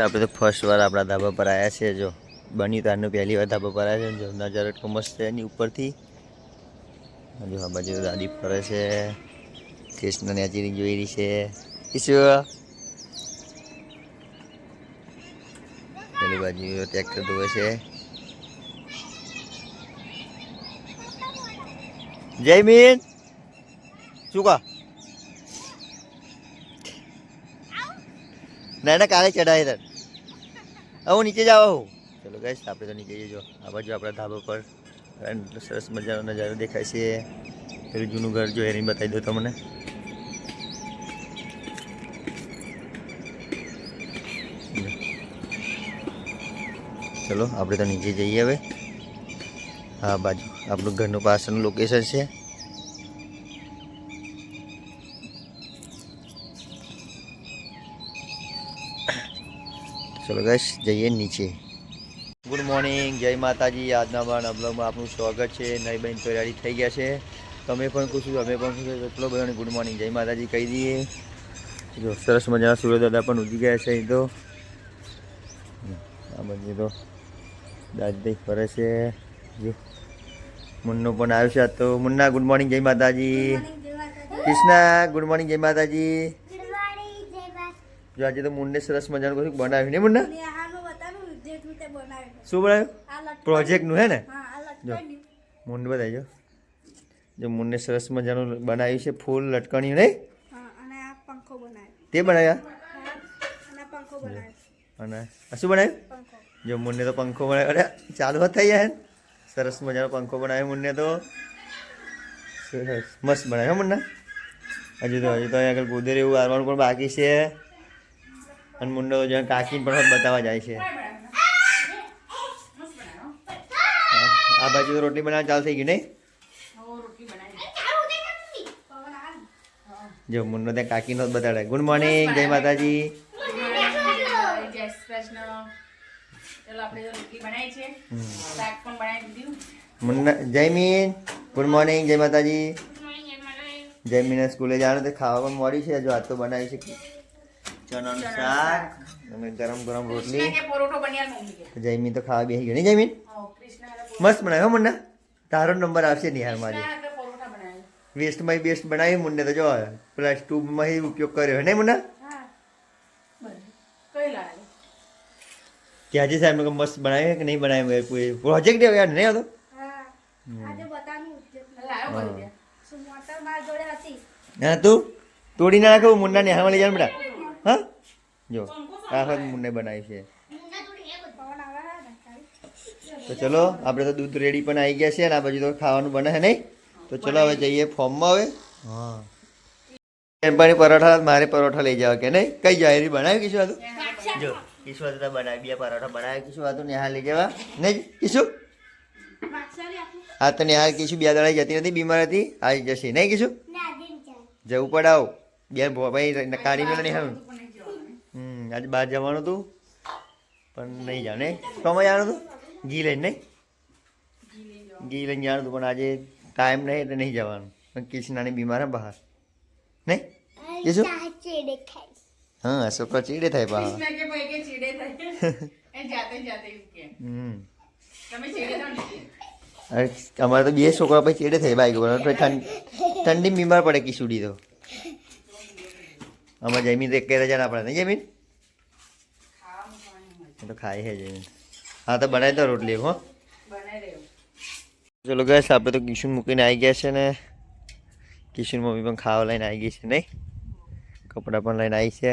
આપણે તો ફર્સ્ટ વાર આપણા ધાબા પર આવ્યા છે. જો બન્યું તારનું પહેલી વાર ધાબા પર આવ્યા છે જો નજારો એટલો મસ્ત છે એની ઉપરથી. જો આ બાજુ દાદી ફરે છે. કૃષ્ણ નેચરી જોઈ રહી છે. ઈશ્વ પેલી બાજુ ટ્રેક્ટર ધોવે છે. જય મીન. શું કહો? ના ના, કાલે ચડાય હવે હું નીચે જ આવું ચલો ગાઈશ આપણે તો નીચે જજો આ બાજુ આપણા ધાબા પર સરસ મજાનો નજારો દેખાય છે. પેલું જૂનું ઘર જો, એની બતાવી દો તમને. ચલો, આપણે તો નીચે જઈએ હવે. હા બાજુ, આપણું ઘરનું પાછળનું લોકેશન છે. ચલો ગઈશ જઈએ નીચે. ગુડ મોર્નિંગ જય માતાજી આજના મારા બ્લોગમાં આપનું સ્વાગત છે. નવી બહેન તો રેડી થઈ ગયા છે. તમે પણ ખુશ અમે પણ ખુશ એટલો બધાને ગુડ મોર્નિંગ જય માતાજી કહી દઈએ. જો સરસ મજાના સૂર્ય દાદા પણ ઉજી ગયા છે એ તો. આ બધી તો દાદી ફરે છે. જો મુન્નો પણ આવ્યો છે આ તો. મુન્ના ગુડ મોર્નિંગ જય માતાજી. કૃષ્ણા ગુડ મોર્નિંગ જય માતાજી. જો આજે તો મુન્ને સરસ મજાનું કશું બનાવ્યું ને મુન્ના? શું બનાવ્યું? પ્રોજેક્ટનું હે ને? જો મુન્ડ બતાવી જો. જો મુન્ને સરસ મજાનું બનાવ્યું છે ફૂલ લટકણ્યું નહીં? તે બનાવ્યા? અને શું બનાવ્યું? જો મુન્ને તો પંખો બનાવ્યો. અરે ચાલુ હોત થઈ જાય સરસ મજાનો પંખો બનાવ્યો મુન્ને તો. સરસ. મસ્ત બનાવ્યો મુન્ના? હજુ તો હજુ તો અહીં આગળ ગોદર એવું આવવાનું પણ બાકી છે. અને મુંડો જ્યાં કાકીને પણ બતાવવા જાય છે. આ બાજુ તો રોટલી બનાવવા ચાલુ થઈ ગઈ નહીં? જો મુન્નો ત્યાં કાકી નો બતાડે. ગુડ મોર્નિંગ જય માતાજી. જયમીન ગુડ મોર્નિંગ જય માતાજી. જયમીને સ્કૂલે જવાનું તે ખાવા પણ મળી છે. જો આજ તો બનાવી છે. ચણાનું શાક. અને ગરમ ગરમ રોટલી. જયમીન તો ખાવા બેસી ગયો. નહીં જયમીન? મસ્ત બનાવ્યો મુન્ના? તારો નંબર આવશે નિહાર મારી. વેસ્ટમાં બેસ્ટ બનાવી મુન્ને તો જો. પ્લસ ટુમાં ઉપયોગ કર્યો નહીં મુન્ના? હા. બરાબર કઈ કે આજે સાહેબ મસ્ત બનાવ્યો કે નહીં બનાવ્યું? કોઈ પ્રોજેક્ટ યાર નહીં આવતો? હા. તું તોડી નાખો મુન્ના ને હા લઈ જાય બેટા. હા? જો. આ વખત મુન્ને બનાવી છે. તો ચલો આપણે તો દૂધ રેડી પણ આવી ગયા છે અને આ બાજુ તો ખાવાનું બને છે નહીં? તો ચલો હવે જઈએ ફોર્મમાં હવે. હા. પણ પરોઠા મારે પરોઠા લઈ જાવ કે નહીં? કઈ જાય એની બનાવી કીશું હતું જો કીશું હતું તો બનાવી બે પરોઠા બનાવી કીશું હતું નેહા લઈ જવા. નહીં કીશું? હા તો નેહા કીશું બે દાડા જતી નથી બીમાર હતી આવી જશે. નહીં કીશું? જવું પડાવ આવ. બે ભાઈ કાઢી મેળે નહીં આજે બહાર જવાનું હતું પણ નહીં જાવ નહીં? કમાં જવાનું હતું? ઘી લઈને નહીં? ઘી લઈને જવાનું હતું પણ આજે ટાઈમ નહીં એટલે નહીં જવાનું. પણ કિશનાની બીમાર બહાર. નહીં? કીશું? હા છોકરો ચીડે થાય બહાર કૃષ્ણ કે ભાઈ કે ચીડે થાય. એ જાતે જાતે એવું કે. હમ. તમે ચીડે થાવ ને અરે અમારે તો બે છોકરા પછી ચીડે થાય બાઈક ઉપર. ઠંડ ઠંડી બીમાર પડે કિશુડી તો. અમારે જમીન તો એક કહેતા ના પડે. નહીં જમીન ખાવાનું ખાવાની મજા એ તો ખાઈ છે જમીન હા તો બનાવી દો રોટલી હો. ચલો ગેસ આપણે તો કિશુન મૂકીને આવી ગયા છે ને. કિશુન મમ્મી પણ ખાવા લઈને આવી ગઈ છે નહીં? કપડાં પણ લઈને આવી છે.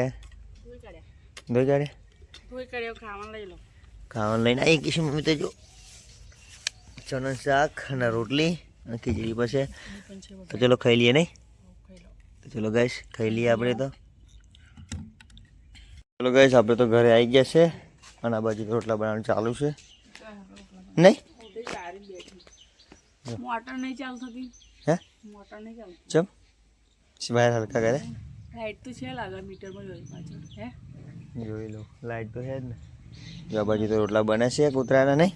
ધોઈ કાઢ્યા. ખાવાનું લઈને આવી કિશુન મમ્મી તો જો. ચણન શાક અને રોટલી અને ખીચડી પછી તો ચલો ખાઈ લઈએ નહીં? તો ચલો ગાઈસ ખાઈ લઈએ આપણે તો. ચલો ગાઈસ આપણે તો ઘરે આવી ગયા છે. અને આ બાજુ રોટલા બનાવવાનું ચાલુ છે. નહીં? મોટર નહીં ચાલુ થતી? હે? મોટર નહીં ચાલુ ચમ? સિવાય હલકા કરે? લાઈટ તો છે લાગે મીટરમાં જોઈ પાછળ હે? જોઈ લો લાઈટ તો છે જ ને. જો આ બાજુ તો રોટલા બને છે કૂતરાના નહીં?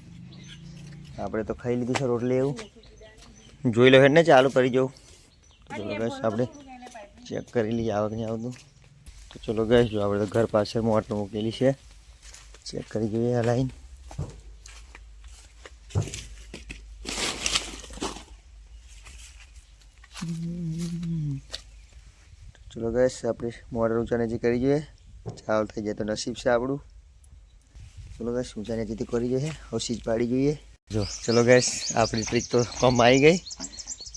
આપણે તો ખાઈ લીધું છે રોટલી એવું. જોઈ લો હેડ ને ચાલુ કરી જવું બસ આપણે ચેક કરી લઈએ આવક નહીં આવતું. તો ચલો ગેસ જો આપણે તો ઘર પાસે મોટર મૂકેલી છે. ચેક કરી જોઈએ આ લાઈન ચલો ગેસ આપણે મોડર ઊંચા નજીક કરી જોઈએ ચાલ થઈ જાય તો નસીબ છે આપણું. ચલો ગેસ ઊંચા નજીક કરી જોઈએ હવે સીજ પાડી જોઈએ. જો, ચલો ગેસ આપણી ટ્રીક તો કમ આવી ગઈ.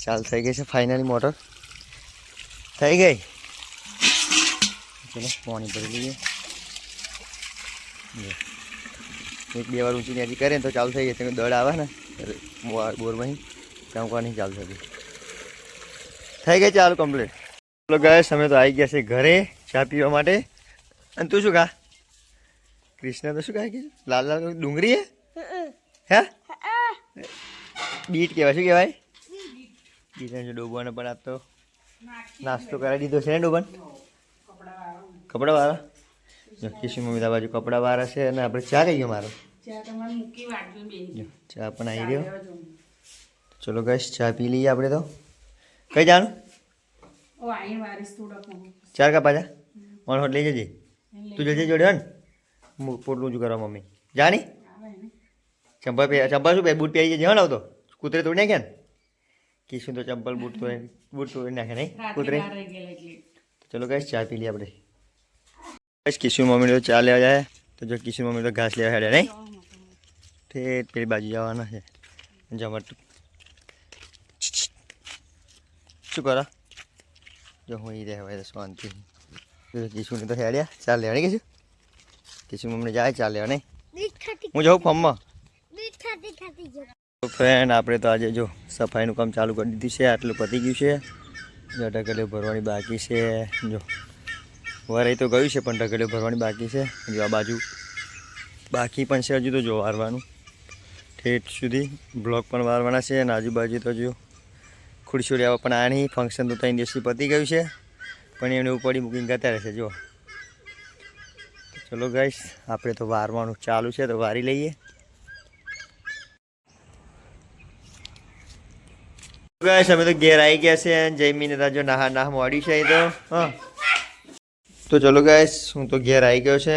ચાલ થઈ ગઈ છે ફાઇનલી મોટર થઈ ગઈ? ચલો, પાણી ભરી લઈએ. જો. એક, બે વાર ઊંચી ત્યાંથી કરે ને તો ચાલુ થઈ જશે. દળ આવે ને બોરમાં ત્યાં નહીં ચાલુ થતી. થઈ ગઈ ચાલુ કમ્પ્લીટ. ચલો ગયા અમે તો આવી ગયા છે ઘરે ચા પીવા માટે. અને તું શું ખા? કૃષ્ણ તો શું કહે કે લાલ લાલ ડુંગળી હે? બીટ કહેવાય. શું કહેવાય? બીટને જો ડોબાને પણ આપતો. નાસ્તો કરાવી દીધો છે ને ડોબન? કપડા જો મમ્મી બાજુ કપડા વાળા છે અને આપણે ચા મારો. વાટવી બેન. જો ચા પણ આવી ગયો. ચલો ગઈશ ચા પી લઈએ આપણે તો. કઈ થોડોક ચાર કા પાછા? મને હોટ લઈ જજે. તું જજે જોડે ને પોટલું ઊંચું કરવા મમ્મી. જાણી? ચંપલ પે ચંપલ શું પે? બૂટ પહેરી જજે હે ને આવતો કૂતરે તોડી નાખ્યા ને? કિશું તો ચંપલ બૂટ તો બૂટ તોડી નાખે નહીં? કૂતરે? ચલો ગઈશ ચા પી લઈએ આપણે. ગઈશ કિશું મમ્મી તો ચા લેવા જાય. તો જો કિશું મમ્મી તો ઘાસ લેવા હેડે નહીં? ઠેઠ પેલી બાજુ જવાના છે. જમટ. શું કરો? જો હું એ રહેવાય તો શાંતિ. કિશુને તો હેડ્યા. ચાલ લેવાની કીશું કિશુ મમ્મી જાય ચા લેવા નહીં? હું જાઉં ફોર્મમાં? ફ્રેન્ડ આપણે તો આજે જો સફાઈનું કામ ચાલુ કરી દીધું છે. આટલું પતી ગયું છે. જટા ભરવાની બાકી છે. જો. વરાઈ તો ગયું છે, પણ ઢગલીઓ ભરવાની બાકી છે. જો આ બાજુ બાકી પણ છે, હજુ તો જો વારવાનું. ઠેઠ સુધી બ્લોક પણ વારવાના છે, અને આજુબાજુ તો જો ખુરશીઓ લેવા પણ આની ફંક્શન તો ત્રણ દિવસથી પતી ગયું છે, પણ એમને ઉપડી મૂકીને કરતા રહેશે જો ચલો ગાઈશ આપણે તો વારવાનું ચાલુ છે, તો વારી લઈએ. ગાઈસ અમે તો ઘેર આવી ગયા છે જયમીને તો જો નાહા નાહ મોડી છે, એ તો, હા. તો ચલો ગાઈસ હું તો ઘેર આવી ગયો છે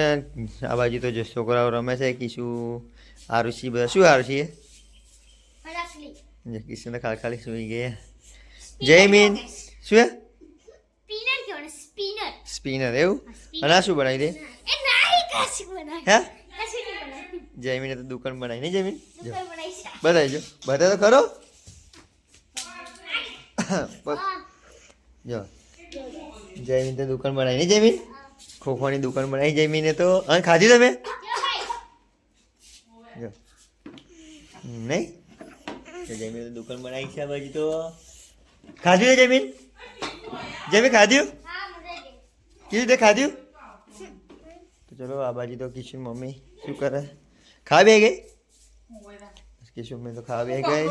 આ બાજુ તો જે છોકરાઓ રમે છે કિશુ આરુષી બધા શું આરુષી જે કિશુ ખાલી ખાલી સુઈ ગયા. જયમીન શું એ સ્પિનર એવું? અને આ શું બનાવી દે? જયમીને તો દુકાન બનાવી નહીં જયમીન જો. દુકાન બનાવી છે. બતાવી જો બધા તો ખરો. જો. જયમીન તો દુકાન બનાવી. નહીં જયમીન? ખોખોની દુકાન બનાવી જયમીને તો. અને ખાધી તમે? જો. નહીં? જયમીન તો દુકાન બનાવી છે બાજુ તો. ખાધ્યું છે જયમીન? જયમીન ખાધ્યું કેવી રીતે ખાધ્યું તો ચલો આ બાજુ તો કિશોર મમ્મી શું કરે? ખાવા બે ગઈ? કિશોર મમ્મી તો ખાવા બે ગઈ.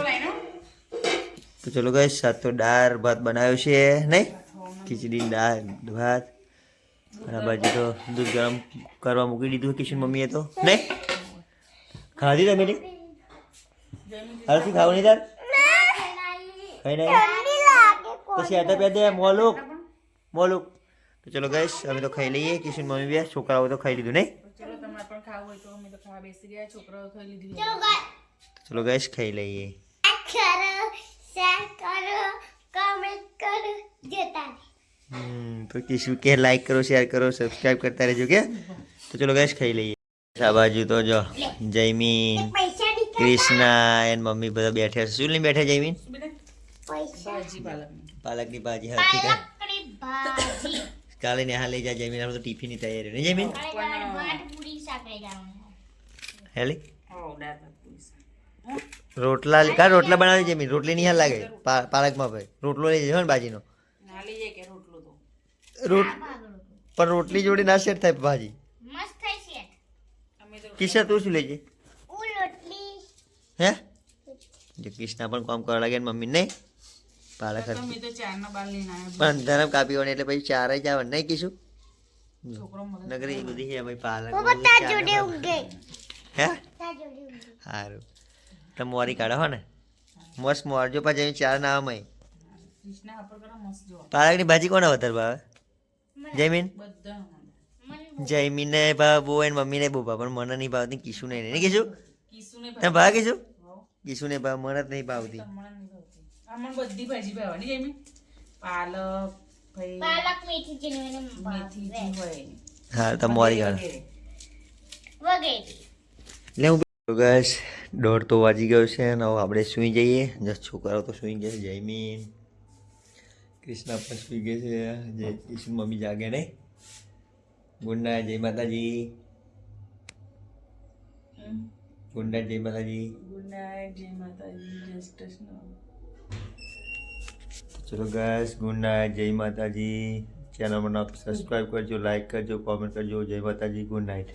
તો ચલો ગઈ સાત તો દાળ ભાત બનાવ્યો છે. નહીં? ખીચડી દાળ ભાત. અને આ બાજુ તો દૂધ ગરમ કરવા મૂકી દીધું કિશન મમ્મીએ તો. નહીં ખાધી તમે હાલથી ખાવું નહીં તાર ખાઈ નહીં પછી લાગે તો શેટર દે મોલુક. મોલુક. તો ચલો ગઈશ અમે તો ખાઈ લઈએ. કિશન મમ્મી બે છોકરાઓ તો ખાઈ લીધું નહીં? ચલો તમારે પણ ખાવું હોય તો અમે તો ખાવા બેસી ગયા છોકરાઓ ખાઈ લીધું. ચલો ગાય ચલો ગઈશ ખાઈ લઈએ. કરો કમેન્ટ કરો જતા તો કીશું કે લાઈક કરો શેર કરો સબસ્ક્રાઈબ કરતા રહેજો કે? તો ચલો ગેસ ખાઈ લઈએ. આ બાજુ તો જો જયમીન ક્રિષ્ના એન મમ્મી બધા બેઠા શું લઈને બેઠા જયમીન? પાલકની. ભાજી હરખી કર કાલે ને હા લઈ જા જયમીન આપણે તો ટિફિનની તૈયારી નહીં જયમીન? હેલી. રોટલા કા રોટલા બનાવી જયમીન? રોટલી નહીં હાલ લાગે? પાલકમાં ભાઈ. રોટલો લઈ જજો ને ભાજીનો ના લઈ જાય કે રોટલો તો રોટ પણ રોટલી જોડે ના સેટ થાય ભાજી? મસ્ત થઈ છે અમે તું શું લેજે? હે? જો કિસ્ના પણ કામ કરવા લાગે ને મમ્મી નહીં? લઈને આવ્યા પણ ધરમ કાપી એટલે પછી ચાર જ આવે નહીં કીશું? નગરી બધી છે ભાઈ પાલક ઓ બધું બતા જોડે આવે. હે? તા જોડે સારું તમે મોરી કાઢો હો ને. મસ્ત મોરજો પાછી ચાર ના આવે કૃષ્ણા પાલકની ભાજી કોને વધારે ભાવે? જયમીન જયમીન ને ભાવો એને મમ્મીને બહુ ભાવ પણ મને નહીં ભાવતી કિશુ નહીં. નહીં કીશું તમે ભાવ કિશુ કીશું કિશુને ભાવ મને જ નહીં ભાવતી. તમને નહીં ભાવતી. આમાં બધી ભાજી ભાવવાની જેમી પાલક પાલક મેથી મેથી હોય હા તમારી ગાળ એટલે હું ગેસ દોઢ તો વાજી ગયો છે અને હવે આપણે સૂઈ જઈએ. જસ છોકરાઓ તો સૂઈ ગયા છે જયમીન. કૃષ્ણા પણ ગયે ગઈ છે. જય કૃષ્ણ મમ્મી જાગે નહીં. ગુડ નાઇટ જય માતાજી. ગુડ નાઇટ જય માતાજી. ગુડ નાઇટ જય માતાજી જય કૃષ્ણ. ચલો ગેસ ગુડ નાઇટ જય માતાજી. ચેનલમાં સબસ્ક્રાઈબ કરજો લાઈક કરજો કોમેન્ટ કરજો. જય માતાજી ગુડ નાઇટ